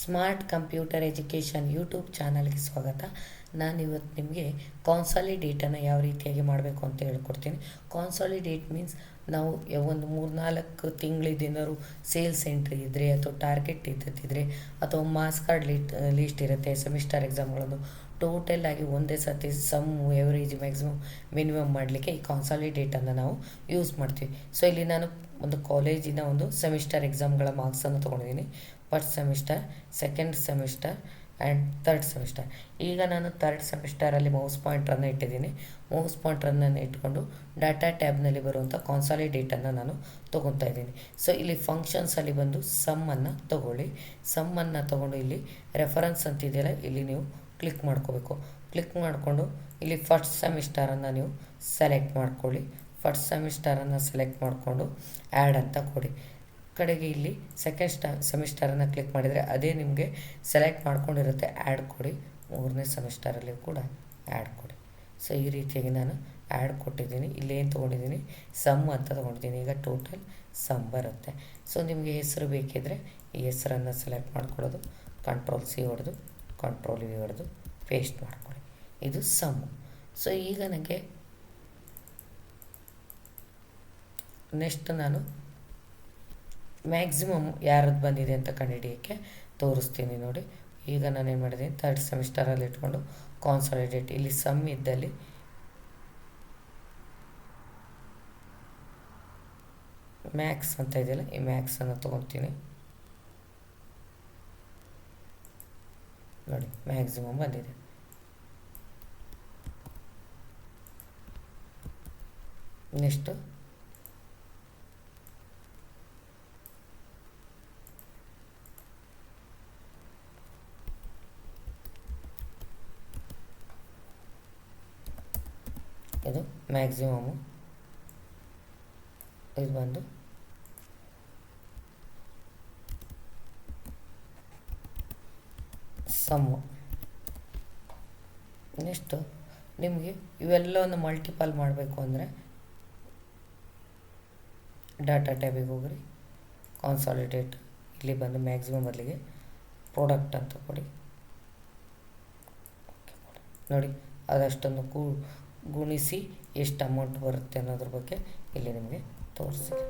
Smart computer education YouTube ಚಾನಲ್ಗೆ ಸ್ವಾಗತ. ನಾನು ಇವತ್ತು ನಿಮಗೆ ಕಾನ್ಸಾಲಿಡೇಟನ್ನು ಯಾವ ರೀತಿಯಾಗಿ ಮಾಡಬೇಕು ಅಂತ ಹೇಳ್ಕೊಡ್ತೀನಿ. ಕಾನ್ಸಾಲಿಡೇಟ್ ಮೀನ್ಸ್ ನಾವು ಒಂದು ಮೂರ್ನಾಲ್ಕು ತಿಂಗಳಿದ್ದೇನಾದ್ರು ಸೇಲ್ಸ್ ಎಂಟ್ರಿ ಇದ್ದರೆ ಅಥವಾ ಟಾರ್ಗೆಟ್ ಇದ್ದದ್ದಿದ್ರೆ ಅಥವಾ ಮಾರ್ಕ್ಸ್ ಕಾರ್ಡ್ ಲಿಟ್ ಲಿಸ್ಟ್ ಇರುತ್ತೆ, ಸೆಮಿಸ್ಟರ್ ಎಕ್ಸಾಮ್ಗಳನ್ನು ಟೋಟಲ್ ಆಗಿ ಒಂದೇ ಸತಿ ಸಮ್, ಎವರೇಜ್, ಮ್ಯಾಕ್ಸಿಮಮ್, ಮಿನಿಮಮ್ ಮಾಡಲಿಕ್ಕೆ ಈ ಕಾನ್ಸಾಲಿಡೇಟನ್ನು ನಾವು ಯೂಸ್ ಮಾಡ್ತೀವಿ. ಸೊ, ಇಲ್ಲಿ ನಾನು ಒಂದು ಕಾಲೇಜಿನ ಒಂದು ಸೆಮಿಸ್ಟರ್ ಎಕ್ಸಾಮ್ಗಳ ಮಾರ್ಕ್ಸನ್ನು ತೊಗೊಂಡಿದ್ದೀನಿ. First semester second semester and third semester ಈಗ ನಾನು ತರ್ಡ್ ಸೆಮಿಸ್ಟರಲ್ಲಿ ಮೌಸ್ ಪಾಯಿಂಟ್ರನ್ನು ಇಟ್ಟಿದ್ದೀನಿ. ಮೌಸ್ ಪಾಯಿಂಟ್ರನ್ನು ಇಟ್ಕೊಂಡು ಡಾಟಾ ಟ್ಯಾಬ್ನಲ್ಲಿ ಬರುವಂಥ ಕಾನ್ಸಾಲಿಡೇಟನ್ನು ನಾನು ತೊಗೊತಾ ಇದ್ದೀನಿ. ಸೊ ಇಲ್ಲಿ ಫಂಕ್ಷನ್ಸಲ್ಲಿ ಬಂದು ಸಮ್ಮನ್ನು ತಗೊಳ್ಳಿ. ಸಮ್ಮನ್ನು ತೊಗೊಂಡು ಇಲ್ಲಿ ರೆಫರೆನ್ಸ್ ಅಂತಿದೆಯಲ್ಲ, ಇಲ್ಲಿ ನೀವು ಕ್ಲಿಕ್ ಮಾಡ್ಕೋಬೇಕು. ಕ್ಲಿಕ್ ಮಾಡಿಕೊಂಡು ಇಲ್ಲಿ ಫಸ್ಟ್ ಸೆಮಿಸ್ಟರನ್ನು ನೀವು ಸೆಲೆಕ್ಟ್ ಮಾಡ್ಕೊಳ್ಳಿ. ಫಸ್ಟ್ ಸೆಮಿಸ್ಟರನ್ನು ಸೆಲೆಕ್ಟ್ ಮಾಡಿಕೊಂಡು ಆ್ಯಡ್ ಅಂತ ಕೊಡಿ. ಕಡೆಗೆ ಇಲ್ಲಿ ಸೆಕೆಂಡ್ ಸ್ಟ ಸೆಮಿಸ್ಟರನ್ನು ಕ್ಲಿಕ್ ಮಾಡಿದರೆ ಅದೇ ನಿಮಗೆ ಸೆಲೆಕ್ಟ್ ಮಾಡ್ಕೊಂಡಿರುತ್ತೆ ಆ್ಯಡ್ ಕೊಡಿ. ಮೂರನೇ ಸೆಮಿಸ್ಟರಲ್ಲಿ ಕೂಡ ಆ್ಯಡ್ ಕೊಡಿ. ಸೊ ಈ ರೀತಿಯಾಗಿ ನಾನು ಆ್ಯಡ್ ಕೊಟ್ಟಿದ್ದೀನಿ. ಏನು ತೊಗೊಂಡಿದ್ದೀನಿ? ಸಮ್ ಅಂತ ತೊಗೊಂಡಿದ್ದೀನಿ. ಈಗ ಟೋಟಲ್ ಸಮ್ ಬರುತ್ತೆ. ಸೊ ನಿಮಗೆ ಹೆಸರು ಬೇಕಿದ್ದರೆ ಈ ಹೆಸರನ್ನು ಸೆಲೆಕ್ಟ್ ಮಾಡ್ಕೊಳ್ಳೋದು. ಕಂಟ್ರೋಲ್ ಸಿ ಹೊಡೆದು ಕಂಟ್ರೋಲ್ ವಿ ಹೊಡೆದು ಪೇಸ್ಟ್ ಮಾಡ್ಕೊಳ್ಳಿ. ಇದು ಸಮ್ ಸೊ ಈಗ ನನಗೆ ನೆಕ್ಸ್ಟ್ ನಾನು ಮ್ಯಾಕ್ಸಿಮಮ್ ಯಾರದ್ದು ಬಂದಿದೆ ಅಂತ ಕಂಡುಹಿಡಿಯೋಕ್ಕೆ ತೋರಿಸ್ತೀನಿ ನೋಡಿ. ಈಗ ನಾನೇನು ಮಾಡಿದ್ದೀನಿ ತರ್ಡ್ ಸೆಮಿಸ್ಟರಲ್ಲಿ ಇಟ್ಕೊಂಡು ಕಾನ್ಸಾಲಿಡೇಟ್ ಇಲ್ಲಿ ಸಮ್ ಇದ್ದಲ್ಲಿ ಮ್ಯಾಕ್ಸ್ ಅಂತ ಇದೆಯಲ್ಲ, ಈ ಮ್ಯಾಕ್ಸನ್ನು ತೊಗೊತೀನಿ. ನೋಡಿ ಮ್ಯಾಕ್ಸಿಮಮ್ ಬಂದಿದೆ. ನೆಕ್ಸ್ಟು ಇದು ಮ್ಯಾಕ್ಸಿಮಮು. ಇದು ಬಂದು. ಸಮ್ಮು. ನೆಕ್ಸ್ಟು ನಿಮಗೆ ಇವೆಲ್ಲವನ್ನು ಮಲ್ಟಿಪಲ್ ಮಾಡಬೇಕು ಅಂದರೆ ಡಾಟಾ ಟ್ಯಾಬಿಗೆ ಹೋಗ್ರಿ. ಕಾನ್ಸಾಲಿಡೇಟ್ ಇಲ್ಲಿ ಬಂದು ಮ್ಯಾಕ್ಸಿಮಮ್ ಬದಲಿಗೆ ಪ್ರಾಡಕ್ಟ್ ಅಂತ ಕೊಡಿ. ನೋಡಿ ಅದಷ್ಟೊಂದು ಕೂ ಗುಣಿಸಿ ಎಷ್ಟು ಅಮೌಂಟ್ ಬರುತ್ತೆ ಅನ್ನೋದ್ರ ಬಗ್ಗೆ ಇಲ್ಲಿ ನಿಮಗೆ ತೋರಿಸಿದೆ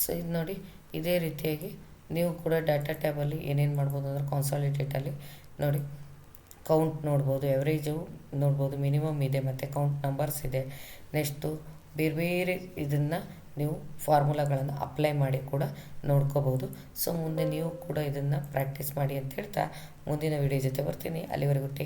ಸೊ ಇದು ನೋಡಿ, ಇದೇ ರೀತಿಯಾಗಿ ನೀವು ಕೂಡ ಡಾಟಾ ಟ್ಯಾಬಲ್ಲಿ ಏನೇನು ಮಾಡ್ಬೋದು ಅಂದರೆ ಕಾನ್ಸಾಲಿಡೇಟಲ್ಲಿ ನೋಡಿ. ಕೌಂಟ್ ನೋಡ್ಬೋದು ಎವ್ರೇಜು ನೋಡ್ಬೋದು ಮಿನಿಮಮ್ ಇದೆ ಮತ್ತು ಕೌಂಟ್ ನಂಬರ್ಸ್ ಇದೆ. ನೆಕ್ಸ್ಟು ಬೇರೆ ಬೇರೆ ಇದನ್ನು ನೀವು ಫಾರ್ಮುಲಾಗಳನ್ನು ಅಪ್ಲೈ ಮಾಡಿ ಕೂಡ ನೋಡ್ಕೋಬೋದು. ಸೊ ಮುಂದೆ ನೀವು ಕೂಡ ಇದನ್ನು ಪ್ರಾಕ್ಟೀಸ್ ಮಾಡಿ ಅಂತ ಹೇಳ್ತಾ ಮುಂದಿನ ವಿಡಿಯೋ ಜೊತೆ ಬರ್ತೀನಿ. ಅಲ್ಲಿವರೆಗೂ ಟೇಕ್